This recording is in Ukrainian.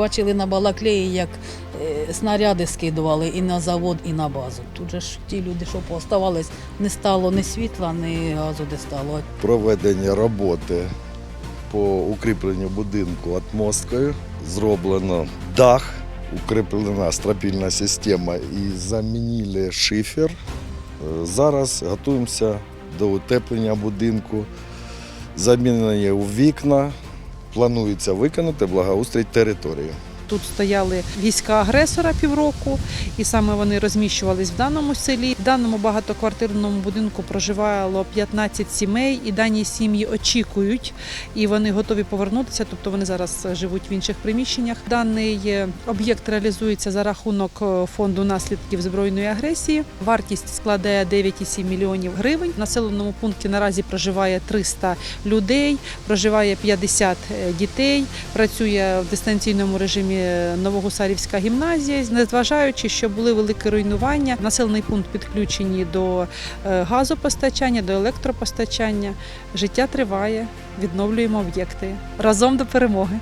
бачили на Балаклеї, як е, снаряди скидували і на завод, і на базу. Тут же ж ті люди, що пооставались, не стало ні світла, ні газу де стало. проведення роботи по укріпленню будинку отмосткою. Зроблено дах, укріплена стропільна система і замінили шифер. Е, Зараз готуємося до утеплення будинку. Замінені у вікна. Планується виконати благоустрій території. Тут стояли війська агресора півроку, і саме вони розміщувались в даному селі. В даному багатоквартирному будинку проживало 15 сімей, і дані сім'ї очікують і вони готові повернутися. Тобто вони зараз живуть в інших приміщеннях. Даний е, об'єкт реалізується за рахунок е, фонду наслідків збройної агресії. Вартість складає 9,7 мільйонів гривень. В населеному пункті наразі проживає 300 людей, проживає 50 дітей, працює в дистанційному режимі Новогусарівська гімназія, незважаючи, що були великі руйнування. Населений пункт підключені до е, газопостачання, до електропостачання. Життя триває, відновлюємо об'єкти разом до перемоги.